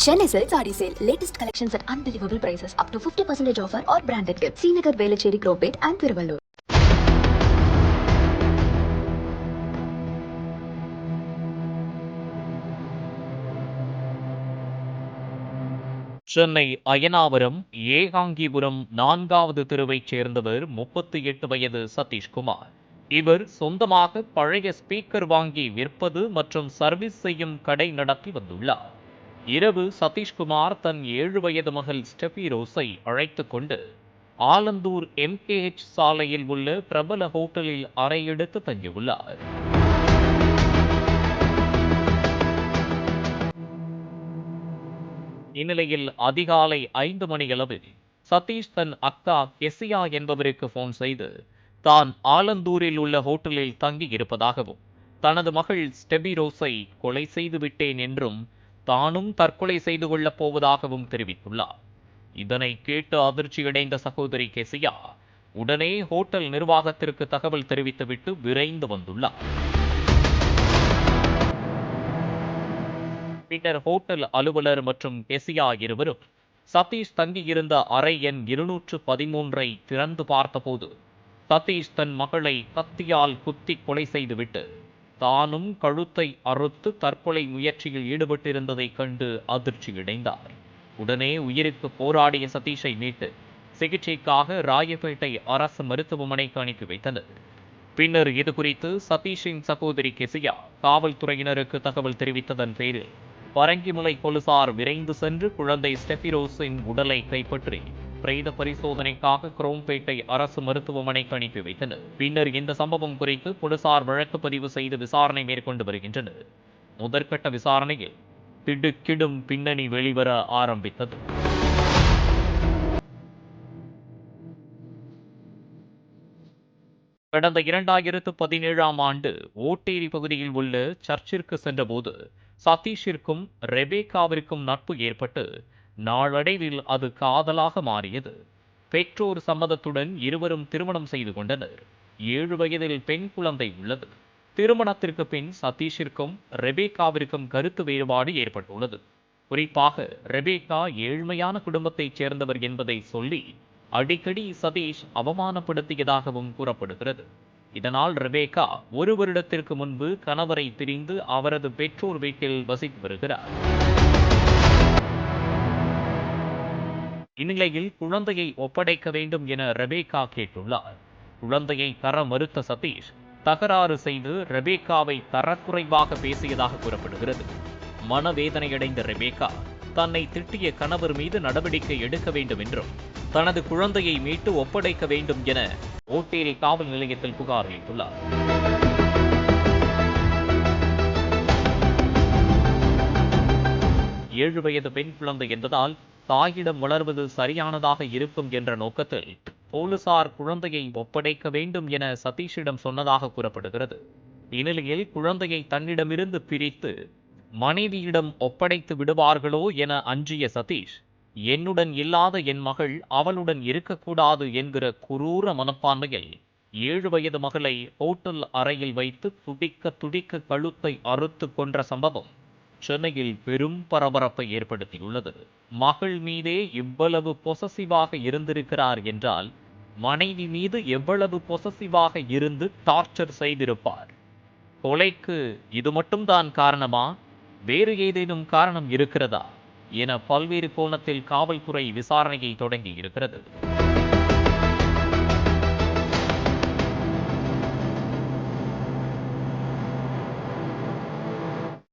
Chennai sale sari sale latest collections at unbelievable prices up to fifty percentage offer or branded gift சீனகர் Velachery Chromepet and Tiruvallur Chennai Ayanavaram Ekangipuram நான்காவது தெருவைச் சேர்ந்தவர் முப்பத்தி எட்டு வயது சதீஷ்குமார் இவர் சொந்தமாக பழைய ஸ்பீக்கர் வாங்கி விற்பது மற்றும் சர்வீஸ் செய்யும் கடை நடத்தி வந்துள்ளார் இரவு சதீஷ்குமார் தன் ஏழு வயது மகள் ஸ்டெஃபி ரோஸை அழைத்துக் கொண்டு ஆலந்தூர் எம்கேஹெச் சாலையில் உள்ள பிரபல ஹோட்டலில் அறை எடுத்து தங்கியுள்ளார். இந்நிலையில் அதிகாலை ஐந்து மணியளவில் சதீஷ் தன் அக்கா கெசியா என்பவருக்கு போன் செய்து தான் ஆலந்தூரில் உள்ள ஹோட்டலில் தங்கி இருப்பதாகவும் தனது மகள் ஸ்டெபி ரோஸை கொலை செய்து விட்டேன் என்றும் தானும் தற்கொலை செய்து கொள்ளப் போவதாகவும் தெரிவித்துள்ளார். இதனை கேட்டு அதிர்ச்சியடைந்த சகோதரி கெசியா உடனே ஹோட்டல் நிர்வாகத்திற்கு தகவல் தெரிவித்துவிட்டு விரைந்து வந்துள்ளார். பின்னர் ஹோட்டல் அலுவலர் மற்றும் கெசியா இருவரும் சதீஷ் தங்கியிருந்த அறை எண் இருநூற்று பதிமூன்றை திறந்து பார்த்தபோது சதீஷ் தன் மகளை கத்தியால் குத்தி கொலை செய்துவிட்டு தானும் கழுத்தை அறுத்து தற்கொலை முயற்சியில் ஈடுபட்டிருந்ததைக் கண்டு அதிர்ச்சியடைந்தார் உடனே உயிருக்கு போராடிய சதீஷை மீட்டு சிகிச்சைக்காக ராயப்பேட்டை அரசு மருத்துவமனைக்கு அனுப்பி வைத்தனர். பின்னர் இது குறித்து சதீஷின் சகோதரி கெசியா காவல்துறையினருக்கு தகவல் தெரிவித்ததன் பேரில் பரங்கிமலை போலீசார் விரைந்து சென்று குழந்தை ஸ்டெபிரோஸின் உடலை கைப்பற்றி பிரேத பரிசோதனைக்காக குரோம்பேட்டை அரசு மருத்துவமனைக்கு அனுப்பி வைத்தனர். பின்னர் இந்த சம்பவம் குறித்து போலீசார் வழக்கு பதிவு செய்து விசாரணை மேற்கொண்டு வருகின்றனர். முதற்கட்ட விசாரணையில் திடுக்கிடும் பின்னணி வெளிவர ஆரம்பித்தது. கடந்த இரண்டாயிரத்து பதினேழாம் ஆண்டு ஓட்டேரி பகுதியில் உள்ள சர்ச்சிற்கு சென்றபோது சதீஷிற்கும் ரெபேகாவிற்கும் நட்பு ஏற்பட்டு நாளடைவில் அது காதலாக மாறியது. பெற்றோர் சம்மதத்துடன் இருவரும் திருமணம் செய்து கொண்டனர். ஏழு வயதில் பெண் குழந்தை உள்ளது. திருமணத்திற்கு பின் சதீஷிற்கும் ரெபேகாவிற்கும் கருத்து வேறுபாடு ஏற்பட்டுள்ளது. குறிப்பாக ரெபேகா ஏழ்மையான குடும்பத்தைச் சேர்ந்தவர் என்பதை சொல்லி அடிக்கடி சதீஷ் அவமானப்படுத்தியதாகவும் கூறப்படுகிறது. இதனால் ரெபேகா ஒரு வருடத்திற்கு முன்பு கணவரை பிரிந்து அவரது பெற்றோர் வீட்டில் வசித்து வருகிறார். இந்நிலையில் குழந்தையை ஒப்படைக்க வேண்டும் என ரபேகா கேட்டுள்ளார். குழந்தையை தர மறுத்த சதீஷ் தகராறு செய்து ரெபேக்காவை தரக்குறைவாக பேசியதாக கூறப்படுகிறது. மனவேதனையடைந்த ரெபேக்கா தன்னை திட்டிய கணவர் மீது நடவடிக்கை எடுக்க வேண்டும் என்றும் தனது குழந்தையை மீட்டு ஒப்படைக்க வேண்டும் என ஓட்டேரி காவல் நிலையத்தில் புகார் அளித்துள்ளார். ஏழு வயது பெண் குழந்தை என்பதால் தாயிடம் வளர்வது சரியானதாக இருக்கும் என்ற நோக்கத்தில் போலீசார் குழந்தையை ஒப்படைக்க வேண்டும் என சதீஷிடம் சொன்னதாக கூறப்படுகிறது. இந்நிலையில் குழந்தையை தன்னிடமிருந்து பிரித்து மனைவியிடம் ஒப்படைத்து விடுவார்களோ என அஞ்சிய சதீஷ் என்னுடன் இல்லாத என் மகள் அவளுடன் இருக்கக்கூடாது என்கிற குரூர மனப்பான்மையில் ஏழு வயது மகளை ஹோட்டல் அறையில் வைத்து துடிக்க துடிக்க கழுத்தை அறுத்து கொன்ற சம்பவம் சென்னையில் பெரும் பரபரப்பை ஏற்படுத்தியுள்ளது. மகள் மீதே இவ்வளவு பொசசிவாக இருந்திருக்கிறார் என்றால் மனைவி மீது எவ்வளவு பொசசிவாக இருந்து டார்ச்சர் செய்திருப்பார்? கொலைக்கு இது மட்டும்தான் காரணமா? வேறு ஏதேனும் காரணம் இருக்கிறதா? என பல்வேறு கோணத்தில் காவல்துறை விசாரணையை தொடங்கி இருக்கிறது.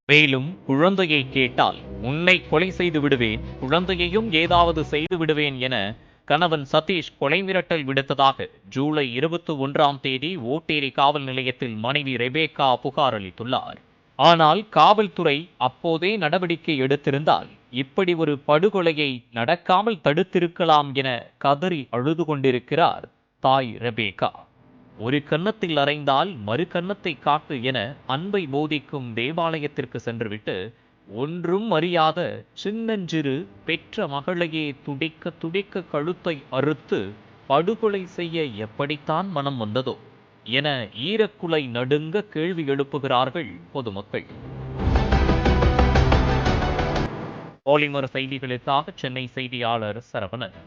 மேலும் குழந்தையை கேட்டால் உன்னை கொலை செய்து விடுவேன் குழந்தையையும் ஏதாவது செய்து விடுவேன் என கணவன் சதீஷ் கொலை மிரட்டல் விடுத்ததாக ஜூலை இருபத்தி ஒன்றாம் தேதி ஓட்டேரி காவல் நிலையத்தில் மனைவி ரெபேக்கா புகார் அளித்துள்ளார். ஆனால் காவல்துறை அப்போதே நடவடிக்கை எடுத்திருந்தால் இப்படி ஒரு படுகொலையை நடக்காமல் தடுத்திருக்கலாம் என கதறி அழுது கொண்டிருக்கிறார் தாய் ரெபேக்கா. ஒரு கன்னத்தில் அறைந்தால் மறு கன்னத்தை காட்டு என அன்பை போதிக்கும் தேவாலயத்திற்கு சென்றுவிட்டு ஒன்றும் அறியாத சின்னஞ்சிறு பெற்ற மகளையே துடிக்க துடிக்க கழுத்தை அறுத்து படுகொலை செய்ய எப்படித்தான் மனம் வந்ததோ என ஈரக்குலை நடுங்க கேள்வி எழுப்புகிறார்கள் பொதுமக்கள். பாலிமர் செய்திகளுக்காக சென்னை செய்தியாளர் Saravanan.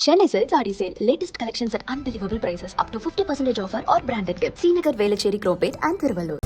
Chennai Silks Adi Sale. Latest collections at unbelievable prices. Up to 50% offer or branded gift. Srinagar, Velachery, Cropate and Thiruvallur.